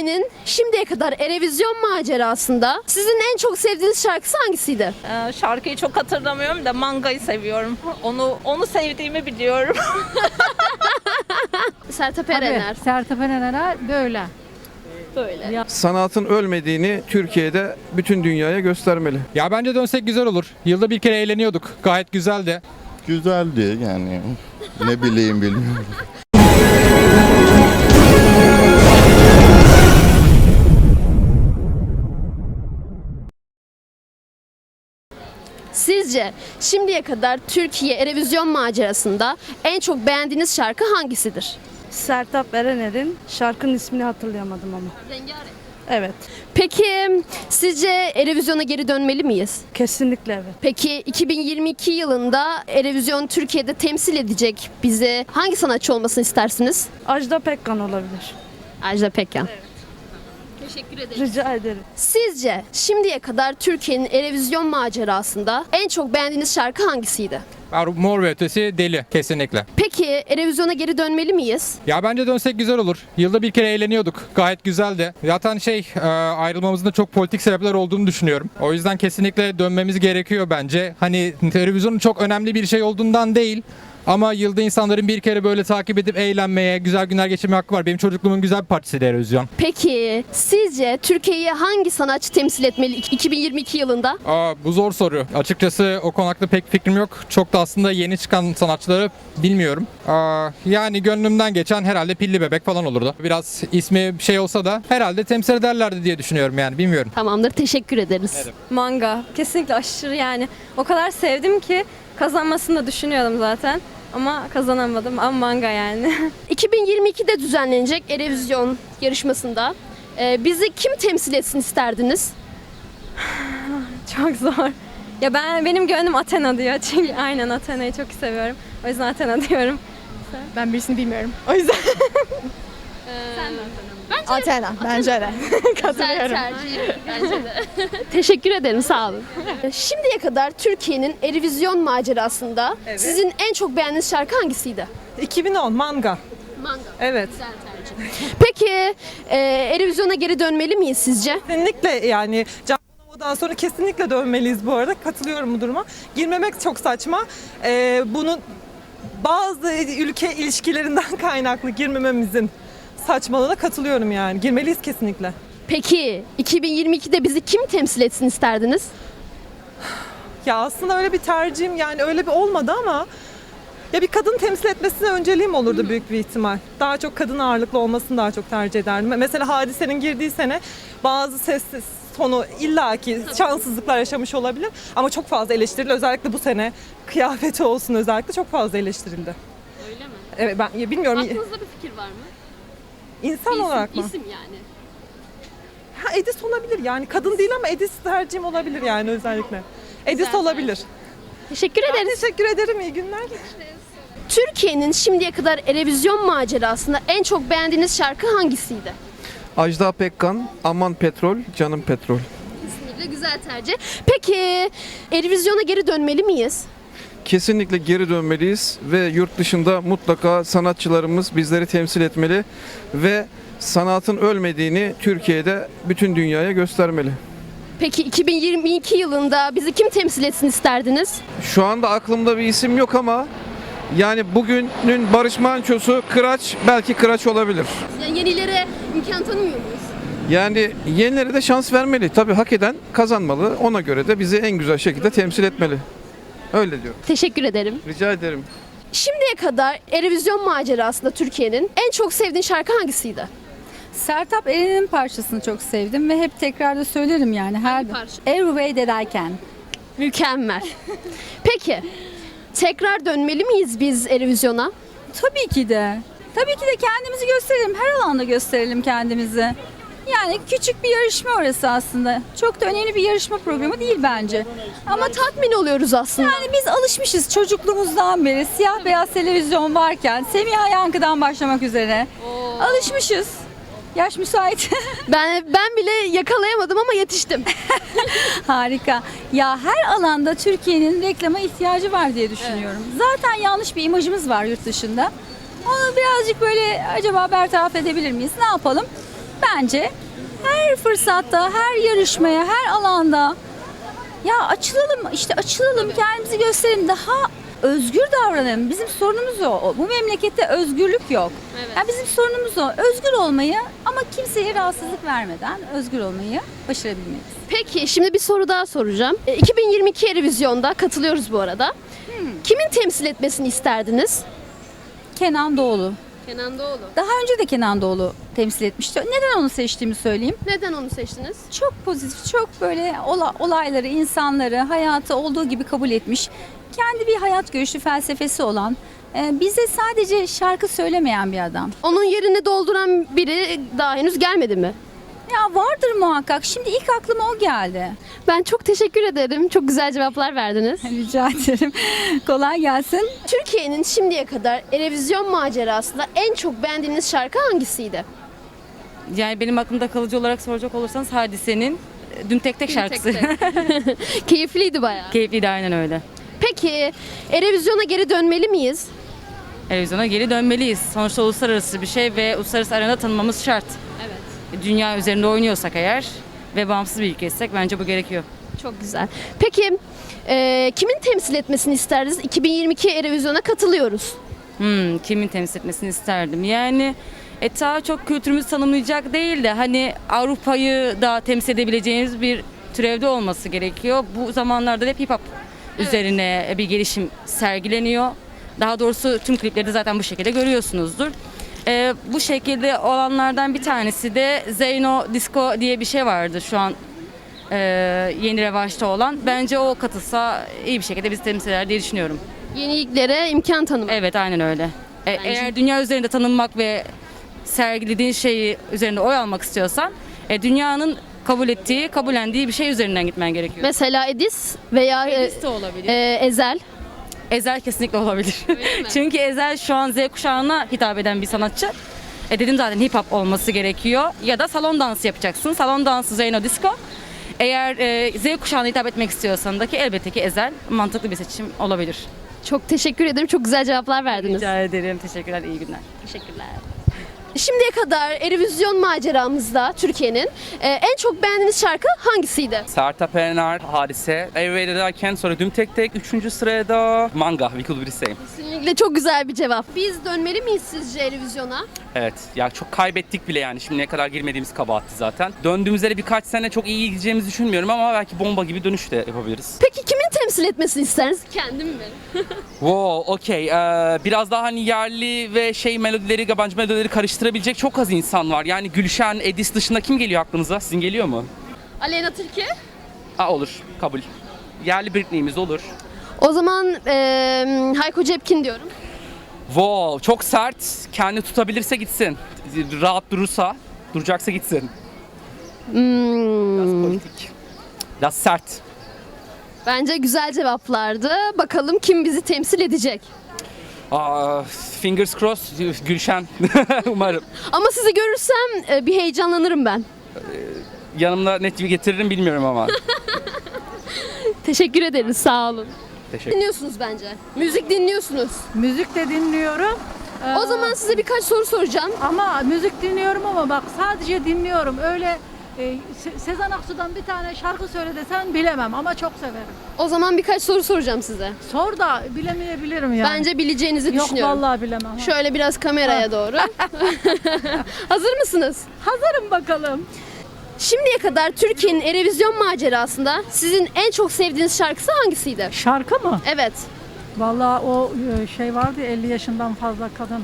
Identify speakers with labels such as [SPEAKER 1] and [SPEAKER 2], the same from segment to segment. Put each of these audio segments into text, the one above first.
[SPEAKER 1] Türkiye'nin şimdiye kadar Erevizyon macerasında sizin en çok sevdiğiniz şarkısı hangisiydi?
[SPEAKER 2] Ee, şarkıyı çok hatırlamıyorum da mangayı seviyorum. Onu onu sevdiğimi biliyorum.
[SPEAKER 1] Sertab Erener.
[SPEAKER 3] Tabii, Sertab Erener'e böyle.
[SPEAKER 1] Böyle.
[SPEAKER 4] sanatın ölmediğini Türkiye'de bütün dünyaya göstermeli.
[SPEAKER 5] Ya bence dönsek güzel olur. Yılda bir kere eğleniyorduk. Gayet güzeldi.
[SPEAKER 6] Güzeldi yani. Ne bileyim bilmiyorum.
[SPEAKER 1] Sizce şimdiye kadar Türkiye Erevizyon macerasında en çok beğendiğiniz şarkı hangisidir?
[SPEAKER 7] Sertab Erener'in şarkının ismini hatırlayamadım ama.
[SPEAKER 1] Rengarenk.
[SPEAKER 7] Evet.
[SPEAKER 1] Peki sizce Erevizyon'a geri dönmeli miyiz?
[SPEAKER 7] Kesinlikle evet.
[SPEAKER 1] Peki 2022 yılında Erevizyon Türkiye'de temsil edecek bizi hangi sanatçı olmasını istersiniz?
[SPEAKER 7] Ajda Pekkan olabilir.
[SPEAKER 1] Ajda Pekkan. Teşekkür ederim.
[SPEAKER 7] Rica ederim.
[SPEAKER 1] Sizce şimdiye kadar Türkiye'nin Erevizyon macerasında en çok beğendiğiniz şarkı hangisiydi?
[SPEAKER 5] Mor ve Ötesi deli kesinlikle.
[SPEAKER 1] Peki Erevizyon'a geri dönmeli miyiz?
[SPEAKER 5] Ya bence dönsek güzel olur. Yılda bir kere eğleniyorduk. Gayet güzeldi. Zaten şey e, ayrılmamızın da çok politik sebepler olduğunu düşünüyorum. O yüzden kesinlikle dönmemiz gerekiyor bence. Hani televizyonun çok önemli bir şey olduğundan değil. Ama yılda insanların bir kere böyle takip edip eğlenmeye, güzel günler geçirmeye hakkı var. Benim çocukluğumun güzel bir partisi televizyon.
[SPEAKER 1] Peki sizce Türkiye'yi hangi sanatçı temsil etmeli 2022 yılında?
[SPEAKER 5] Aa, bu zor soru. Açıkçası o konu hakkında pek fikrim yok. Çok da aslında yeni çıkan sanatçıları bilmiyorum. Aa, yani gönlümden geçen herhalde Pilli Bebek falan olurdu. Biraz ismi şey olsa da herhalde temsil ederlerdi diye düşünüyorum yani bilmiyorum.
[SPEAKER 1] Tamamdır teşekkür ederiz.
[SPEAKER 8] Manga. Kesinlikle aşırı yani. O kadar sevdim ki kazanmasını da düşünüyordum zaten. Ama kazanamadım. Ama manga yani.
[SPEAKER 1] 2022'de düzenlenecek Erevizyon yarışmasında e, bizi kim temsil etsin isterdiniz?
[SPEAKER 8] çok zor. Ya ben benim gönlüm Athena diyor. Çünkü aynen Athena'yı çok seviyorum. O yüzden Athena diyorum.
[SPEAKER 9] Ben birisini bilmiyorum. O yüzden. Athena. Bence de. Katılıyorum.
[SPEAKER 1] Bence de. Teşekkür ederim sağ olun. Şimdiye kadar Türkiye'nin Erevizyon macerasında sizin en çok beğendiğiniz şarkı hangisiydi?
[SPEAKER 10] 2010 manga.
[SPEAKER 1] Manga.
[SPEAKER 10] Evet.
[SPEAKER 1] Güzel tercih. Peki e, Erevizyon'a geri dönmeli miyiz sizce?
[SPEAKER 10] Kesinlikle yani Can Bonomo'dan sonra kesinlikle dönmeliyiz bu arada. Katılıyorum bu duruma. Girmemek çok saçma. Ee, bunun bazı ülke ilişkilerinden kaynaklı girmememizin saçmalığına katılıyorum yani. Girmeliyiz kesinlikle.
[SPEAKER 1] Peki 2022'de bizi kim temsil etsin isterdiniz?
[SPEAKER 10] Ya aslında öyle bir tercihim yani öyle bir olmadı ama ya bir kadın temsil etmesine önceliğim olurdu büyük bir ihtimal. Daha çok kadın ağırlıklı olmasını daha çok tercih ederdim. Mesela Hadise'nin girdiği sene bazı ses tonu illaki şanssızlıklar yaşamış olabilir ama çok fazla eleştirildi. Özellikle bu sene kıyafeti olsun özellikle çok fazla eleştirildi.
[SPEAKER 1] Öyle mi?
[SPEAKER 10] Evet ben ya bilmiyorum
[SPEAKER 1] Aklınızda bir fikir var mı?
[SPEAKER 10] İnsan olarak mı?
[SPEAKER 1] İsim yani.
[SPEAKER 10] Ha, Edis olabilir yani kadın değil ama Edis tercihim olabilir yani özellikle. Edis olabilir.
[SPEAKER 1] Teşekkür
[SPEAKER 10] Ben
[SPEAKER 1] ederiz.
[SPEAKER 10] teşekkür ederim iyi günler.
[SPEAKER 1] Türkiye'nin şimdiye kadar Erevizyon macerasında en çok beğendiğiniz şarkı hangisiydi?
[SPEAKER 4] Ajda Pekkan, Aman Petrol, Canım Petrol.
[SPEAKER 1] Kesinlikle güzel tercih. Peki Erevizyon'a geri dönmeli miyiz?
[SPEAKER 4] Kesinlikle geri dönmeliyiz ve yurt dışında mutlaka sanatçılarımız bizleri temsil etmeli ve sanatın ölmediğini Türkiye'de bütün dünyaya göstermeli.
[SPEAKER 1] Peki 2022 yılında bizi kim temsil etsin isterdiniz?
[SPEAKER 4] Şu anda aklımda bir isim yok ama yani bugünün Barış Manço'su Kıraç belki Kıraç olabilir.
[SPEAKER 1] Yani yenilere imkan tanımıyor muyuz?
[SPEAKER 4] Yani yenilere de şans vermeli. Tabii hak eden kazanmalı. Ona göre de bizi en güzel şekilde temsil etmeli. Öyle diyorum.
[SPEAKER 1] Teşekkür ederim.
[SPEAKER 4] Rica ederim.
[SPEAKER 1] Şimdiye kadar Erevizyon macerasında Türkiye'nin en çok sevdiğin şarkı hangisiydi?
[SPEAKER 3] Sertab Erener'in parçasını çok sevdim ve hep tekrar da söylerim yani. Her
[SPEAKER 1] parça?
[SPEAKER 3] Every Way That I Can.
[SPEAKER 1] Mükemmel. Peki tekrar dönmeli miyiz biz Erevizyon'a?
[SPEAKER 3] Tabii ki de. Tabii ki de kendimizi gösterelim. Her alanda gösterelim kendimizi. Yani küçük bir yarışma orası aslında. Çok da önemli bir yarışma programı değil bence.
[SPEAKER 1] Ama tatmin oluyoruz aslında.
[SPEAKER 3] Yani biz alışmışız çocukluğumuzdan beri siyah beyaz televizyon varken Semiha Yankı'dan başlamak üzere. Alışmışız. Yaş müsait.
[SPEAKER 1] Ben ben bile yakalayamadım ama yetiştim.
[SPEAKER 3] Harika. Ya her alanda Türkiye'nin reklama ihtiyacı var diye düşünüyorum. Zaten yanlış bir imajımız var yurt dışında. Onu birazcık böyle acaba bertaraf edebilir miyiz? Ne yapalım? Bence her fırsatta, her yarışmaya, her alanda ya açılalım, işte açılalım, kendimizi gösterelim, daha özgür davranalım. Bizim sorunumuz o. Bu memlekette özgürlük yok. Ya bizim sorunumuz o. Özgür olmayı ama kimseye rahatsızlık vermeden özgür olmayı başarabilmeliyiz.
[SPEAKER 1] Peki şimdi bir soru daha soracağım. E, 2022 Eurovision'da katılıyoruz bu arada. Kimin temsil etmesini isterdiniz?
[SPEAKER 3] Kenan Doğulu.
[SPEAKER 1] Kenan Doğulu.
[SPEAKER 3] Daha önce de Kenan Doğulu temsil etmişti. Neden onu seçtiğimi söyleyeyim.
[SPEAKER 1] Neden onu seçtiniz?
[SPEAKER 3] Çok pozitif, çok böyle ola- olayları, insanları, hayatı olduğu gibi kabul etmiş. Kendi bir hayat görüşü, felsefesi olan, e, bize sadece şarkı söylemeyen bir adam.
[SPEAKER 1] Onun yerini dolduran biri daha henüz gelmedi mi?
[SPEAKER 3] Ya vardır muhakkak. Şimdi ilk aklıma o geldi.
[SPEAKER 1] Ben çok teşekkür ederim. Çok güzel cevaplar verdiniz.
[SPEAKER 3] Rica ederim. Kolay gelsin.
[SPEAKER 1] Türkiye'nin şimdiye kadar Erevizyon macerasında en çok beğendiğiniz şarkı hangisiydi?
[SPEAKER 11] Yani benim aklımda kalıcı olarak soracak olursanız Hadise'nin e, Dün Tek Tek şarkısı.
[SPEAKER 1] Keyifliydi bayağı.
[SPEAKER 11] Keyifliydi aynen öyle.
[SPEAKER 1] Peki Erevizyon'a geri dönmeli miyiz?
[SPEAKER 11] Televizyona geri dönmeliyiz. Sonuçta uluslararası bir şey ve uluslararası arena tanınmamız şart.
[SPEAKER 1] Evet.
[SPEAKER 11] Dünya üzerinde oynuyorsak eğer ve bağımsız bir ülkeysek bence bu gerekiyor.
[SPEAKER 1] Çok güzel. Peki e, kimin temsil etmesini isterdiniz? 2022 Erevizyon'a katılıyoruz.
[SPEAKER 11] Hmm, kimin temsil etmesini isterdim. Yani e, daha çok kültürümüzü tanımlayacak değil de hani Avrupa'yı da temsil edebileceğimiz bir türevde olması gerekiyor. Bu zamanlarda da hep hip hop üzerine bir gelişim sergileniyor. Daha doğrusu tüm klipleri zaten bu şekilde görüyorsunuzdur. E, bu şekilde olanlardan bir tanesi de Zeyno Disco diye bir şey vardı şu an e, yeni revaçta olan. Bence o katılsa iyi bir şekilde bizi temsil eder diye düşünüyorum.
[SPEAKER 1] Yeniliklere imkan tanımak.
[SPEAKER 11] Evet aynen öyle. E, eğer dünya üzerinde tanınmak ve sergilediğin şeyi üzerinde oy almak istiyorsan e, dünyanın kabul ettiği, kabullendiği bir şey üzerinden gitmen gerekiyor.
[SPEAKER 1] Mesela Edis veya e,
[SPEAKER 11] Edis de olabilir.
[SPEAKER 1] e, Ezel.
[SPEAKER 11] Ezel kesinlikle olabilir. Çünkü Ezel şu an Z kuşağına hitap eden bir sanatçı. E dedim zaten hip hop olması gerekiyor. Ya da salon dansı yapacaksın. Salon dansı Zeyno Disco. Eğer e, Z kuşağına hitap etmek istiyorsan da ki elbette ki Ezel mantıklı bir seçim olabilir.
[SPEAKER 1] Çok teşekkür ederim. Çok güzel cevaplar verdiniz.
[SPEAKER 11] Rica ederim. Teşekkürler. iyi günler.
[SPEAKER 1] Teşekkürler. Şimdiye kadar Erevizyon maceramızda Türkiye'nin e, en çok beğendiğiniz şarkı hangisiydi?
[SPEAKER 12] Sertab Erener, Hadise, I sonra Düm Tek Tek, üçüncü sırada Manga, We Could Be The Same.
[SPEAKER 1] Kesinlikle çok güzel bir cevap. Biz dönmeli miyiz sizce Erevizyon'a?
[SPEAKER 12] Evet, ya çok kaybettik bile yani şimdiye kadar girmediğimiz kabahatti zaten. Döndüğümüzde de birkaç sene çok iyi gideceğimizi düşünmüyorum ama belki bomba gibi dönüş de yapabiliriz.
[SPEAKER 1] Peki kimin temsil etmesini isteriniz? Kendim mi?
[SPEAKER 12] Wow, okey. Ee, biraz daha hani yerli ve şey melodileri, yabancı melodileri karıştırabilecek çok az insan var. Yani Gülşen, Edis dışında kim geliyor aklınıza? Sizin geliyor mu?
[SPEAKER 1] Aleyna Tilki.
[SPEAKER 12] Ha olur, kabul. Yerli Britney'miz olur.
[SPEAKER 1] O zaman e, Hayko Cepkin diyorum.
[SPEAKER 12] Wow, çok sert. Kendi tutabilirse gitsin. Rahat durursa, duracaksa gitsin.
[SPEAKER 1] Hmm,
[SPEAKER 12] Politik. Biraz sert.
[SPEAKER 1] bence güzel cevaplardı. Bakalım kim bizi temsil edecek.
[SPEAKER 12] Aa, fingers crossed, Gülşen. Umarım.
[SPEAKER 1] Ama sizi görürsem e, bir heyecanlanırım ben.
[SPEAKER 12] Yanımda net bir getiririm bilmiyorum ama.
[SPEAKER 1] Teşekkür ederiz. Sağ olun.
[SPEAKER 12] Teşekkür
[SPEAKER 1] Dinliyorsunuz bence. Müzik dinliyorsunuz.
[SPEAKER 7] Müzik de dinliyorum. Ee,
[SPEAKER 1] O zaman size birkaç soru soracağım.
[SPEAKER 7] ama müzik dinliyorum ama bak sadece dinliyorum. Öyle e, Se- Sezen Aksu'dan bir tane şarkı söyle desen bilemem ama çok severim.
[SPEAKER 1] O zaman birkaç soru soracağım size.
[SPEAKER 7] Sor da bilemeyebilirim yani.
[SPEAKER 1] Bence bileceğinizi
[SPEAKER 7] Yok
[SPEAKER 1] düşünüyorum.
[SPEAKER 7] vallahi bilemem.
[SPEAKER 1] Şöyle biraz kameraya doğru. Hazır mısınız?
[SPEAKER 7] Hazırım bakalım.
[SPEAKER 1] Şimdiye kadar Türkiye'nin Erevizyon macerasında sizin en çok sevdiğiniz şarkısı hangisiydi?
[SPEAKER 7] Şarkı mı?
[SPEAKER 1] Evet.
[SPEAKER 7] Vallahi o e, şey vardı 50 yaşından fazla kadın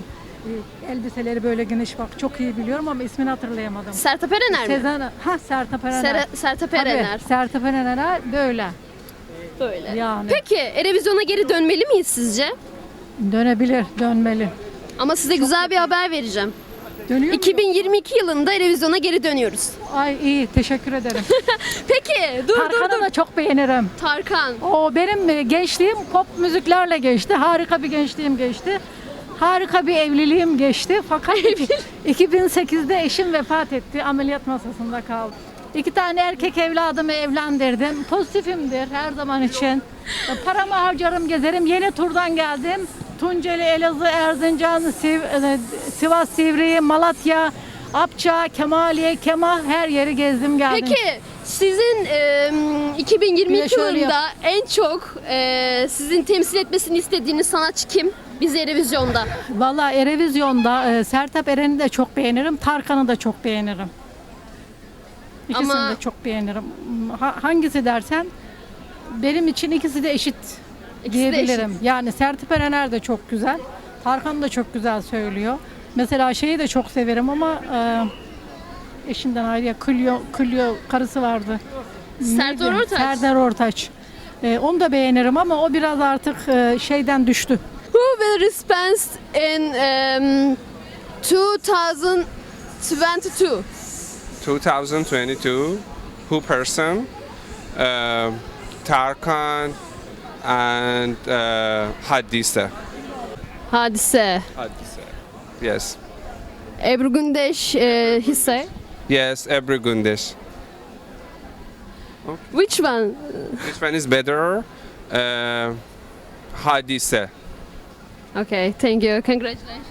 [SPEAKER 7] elbiseleri böyle geniş bak çok iyi biliyorum ama ismini hatırlayamadım.
[SPEAKER 1] Sertab Erener mi?
[SPEAKER 7] Sezen ha Sertab Erener.
[SPEAKER 1] Sera-
[SPEAKER 7] Tabii,
[SPEAKER 1] Erener.
[SPEAKER 7] Sertab Erener böyle.
[SPEAKER 1] Böyle.
[SPEAKER 7] Yani
[SPEAKER 1] Peki Erevizyon'a geri dönmeli miyiz sizce?
[SPEAKER 7] dönebilir, dönmeli.
[SPEAKER 1] Ama size güzel bir haber vereceğim.
[SPEAKER 7] Dönüyor mu?
[SPEAKER 1] 2022 yılında Erevizyon'a geri dönüyoruz.
[SPEAKER 7] Ay iyi, teşekkür ederim.
[SPEAKER 1] Peki dur dur
[SPEAKER 7] Tarkan'ı
[SPEAKER 1] dur.
[SPEAKER 7] da çok beğenirim.
[SPEAKER 1] Tarkan.
[SPEAKER 7] O benim e, gençliğim pop müziklerle geçti. Harika bir gençliğim geçti. Harika bir evliliğim geçti. Fakat 2008'de eşim vefat etti. Ameliyat masasında kaldı. İki tane erkek evladımı evlendirdim. Pozitifimdir her zaman için. Paramı harcarım, gezerim. Yeni turdan geldim. Tunceli, Elazığ, Erzincan, e, Sivas, Sivri, Malatya, Apça, Kemaliye, Kema her yeri gezdim geldim.
[SPEAKER 1] Peki sizin e,
[SPEAKER 7] Bir
[SPEAKER 1] 2022
[SPEAKER 7] de şöyle
[SPEAKER 1] yılında en çok e, sizin temsil etmesini istediğiniz sanatçı kim? Bizi Erevizyon'da.
[SPEAKER 7] Valla Erevizyon'da e, Sertab Eren'i de çok beğenirim, Tarkan'ı da çok beğenirim. İkisini
[SPEAKER 1] Ama-
[SPEAKER 7] de çok beğenirim. Ha- hangisi dersen benim için ikisi de eşit
[SPEAKER 1] İkisi de
[SPEAKER 7] diyebilirim.
[SPEAKER 1] eşit.
[SPEAKER 7] Yani Sertab Erener de çok güzel, Tarkan da çok güzel söylüyor. Mesela şeyi de çok severim ama e, eşinden ayrı Clio, Clio karısı vardı.
[SPEAKER 1] Serdar? Ortaç.
[SPEAKER 7] Serdar Ortaç. E, onu da beğenirim ama o biraz artık e, şeyden düştü.
[SPEAKER 1] Will respond in um, 2022?
[SPEAKER 13] 2022, who person? Uh, Tarkan and uh, Hadise.
[SPEAKER 1] Hadise.
[SPEAKER 13] Hadise. Yes.
[SPEAKER 1] Ebru Gündeş e, hisse.
[SPEAKER 13] Yes, Ebru Gündeş.
[SPEAKER 1] Which one?
[SPEAKER 13] Which one is better? Uh, Hadise.
[SPEAKER 1] Okay, thank you. Congratulations.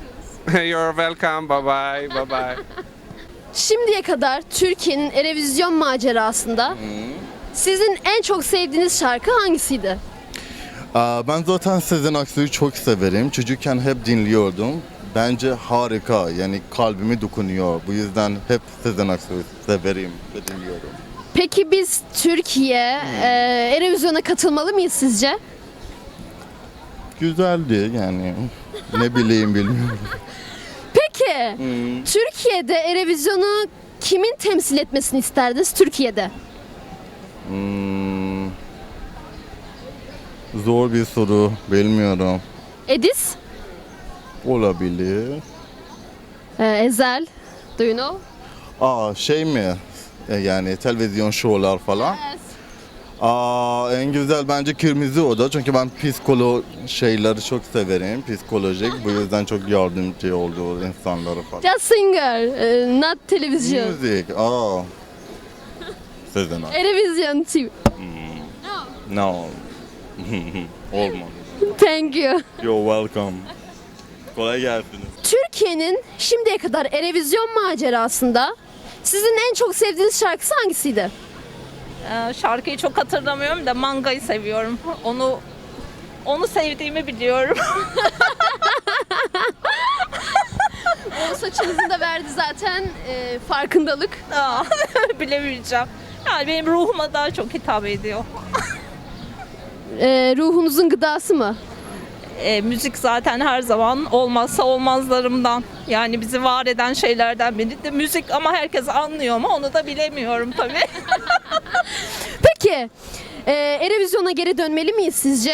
[SPEAKER 13] You're welcome. Bye bye. Bye bye.
[SPEAKER 1] Şimdiye kadar Türkiye'nin Erevizyon macerasında sizin en çok sevdiğiniz şarkı hangisiydi?
[SPEAKER 6] Aa, Ben zaten Sezen Aksu'yu çok severim. Çocukken hep dinliyordum. Bence harika. Yani kalbimi dokunuyor. Bu yüzden hep Sezen Aksu'yu severim ve dinliyorum.
[SPEAKER 1] Peki biz Türkiye e, Erevizyon'a katılmalı mıyız sizce?
[SPEAKER 6] Güzeldi yani. Ne bileyim bilmiyorum.
[SPEAKER 1] Peki Türkiye'de Erevizyon'u kimin temsil etmesini isterdiniz Türkiye'de?
[SPEAKER 6] Hmm. Zor bir soru. Bilmiyorum.
[SPEAKER 1] Edis,
[SPEAKER 6] Olabilir.
[SPEAKER 1] e, Ezel, do you know?
[SPEAKER 6] Aa şey mi? E, Yani televizyon şovlar falan. Aa en güzel bence Kırmızı Oda çünkü ben psikolo şeyleri çok severim. Psikolojik. Bu yüzden çok yardımcı oldu insanlara falan.
[SPEAKER 1] Just singer, e, not television.
[SPEAKER 6] Müzik. Aa. Sezen Aksu.
[SPEAKER 1] Erevizyon TV.
[SPEAKER 6] No. Olmadı.
[SPEAKER 1] Thank you.
[SPEAKER 6] You're welcome. Kolay gelsin.
[SPEAKER 1] Türkiye'nin şimdiye kadar Erevizyon macerasında sizin en çok sevdiğiniz şarkısı hangisiydi?
[SPEAKER 2] Ee, şarkıyı çok hatırlamıyorum da mangayı seviyorum. Onu onu sevdiğimi biliyorum.
[SPEAKER 1] O saçınızın da verdi zaten e, farkındalık.
[SPEAKER 2] Aa, Bilemeyeceğim. Yani benim ruhuma daha çok hitap ediyor.
[SPEAKER 1] E, ruhunuzun gıdası mı?
[SPEAKER 2] E, müzik zaten her zaman olmazsa olmazlarımdan. Yani bizi var eden şeylerden biri de müzik ama herkes anlıyor mu onu da bilemiyorum tabii.
[SPEAKER 1] Peki e, Erevizyon'a geri dönmeli miyiz sizce?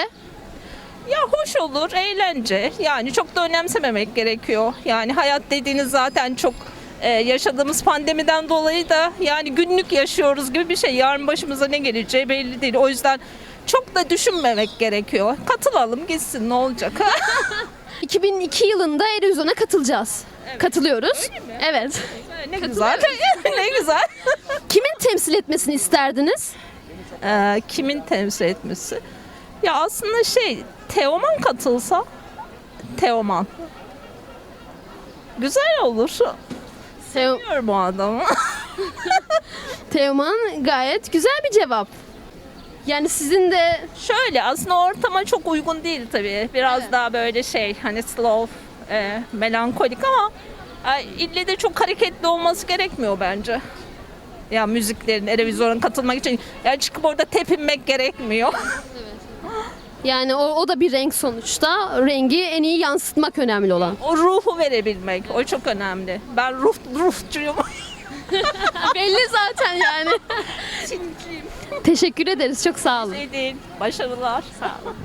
[SPEAKER 2] Ya hoş olur, eğlence. Yani çok da önemsememek gerekiyor. Yani hayat dediğiniz zaten çok e, yaşadığımız pandemiden dolayı da yani günlük yaşıyoruz gibi bir şey. Yarın başımıza ne geleceği belli değil. O yüzden çok da düşünmemek gerekiyor. Katılalım gitsin ne olacak?
[SPEAKER 1] 2002 yılında Erevizyon'a katılacağız. Katılıyoruz. Evet.
[SPEAKER 2] ne güzel. ne güzel.
[SPEAKER 1] Kimin temsil etmesini isterdiniz?
[SPEAKER 2] Ee, kimin temsil etmesi? Ya aslında şey Teoman katılsa Teoman. Güzel olur.
[SPEAKER 1] Teo-
[SPEAKER 2] Bilmiyorum o adamı.
[SPEAKER 1] Teoman gayet güzel bir cevap. Yani sizin de
[SPEAKER 2] Şöyle aslında ortama çok uygun değil tabii. Biraz daha böyle şey hani slow, e, melankolik ama e, ille de çok hareketli olması gerekmiyor bence. Ya müziklerin, Erevizyon'a katılmak için yani çıkıp orada tepinmek gerekmiyor.
[SPEAKER 1] yani o, o da bir renk sonuçta. Rengi en iyi yansıtmak önemli olan.
[SPEAKER 2] o ruhu verebilmek, o çok önemli. Ben ruh, ruhçuyum.
[SPEAKER 1] Belli zaten yani. Teşekkür ederiz. Çok sağ olun.
[SPEAKER 2] Şey değil. Başarılar. Sağ olun.